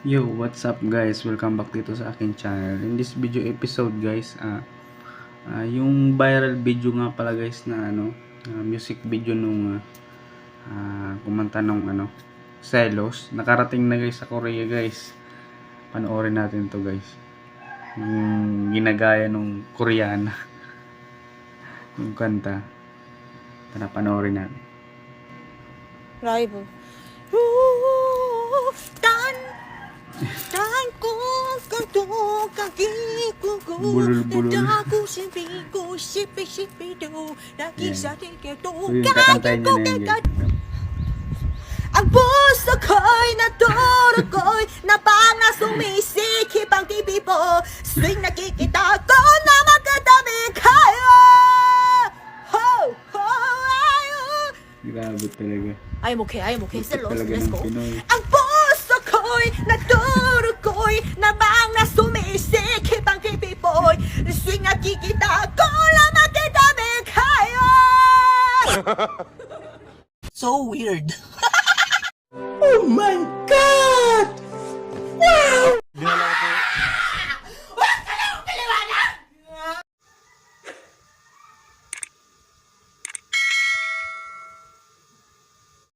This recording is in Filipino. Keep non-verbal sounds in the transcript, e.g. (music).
Yo, what's up guys? Welcome back dito sa akin channel. In this video episode guys, ah ah, yung viral video nga pala guys na ano, ah, music video nung ah, kumanta nung ano, Celos. Nakarating na guys sa Korea guys. Panoorin natin to guys. Yung ginagaya nung Koreana. (laughs) yung kanta. Tara panoorin natin. 라이 Niya na guys. Ang puso ko'y naturukoy Na bang sumisiki pang TV po Swing nakikita ko na magkatabi kayo Ho, ho, ayo Grabe talaga. I am okay, I am okay. Still lost. Talaga Let's ng go. Pinoy. Ang puso ko'y naturukoy (laughs) so weird. (laughs) oh my god!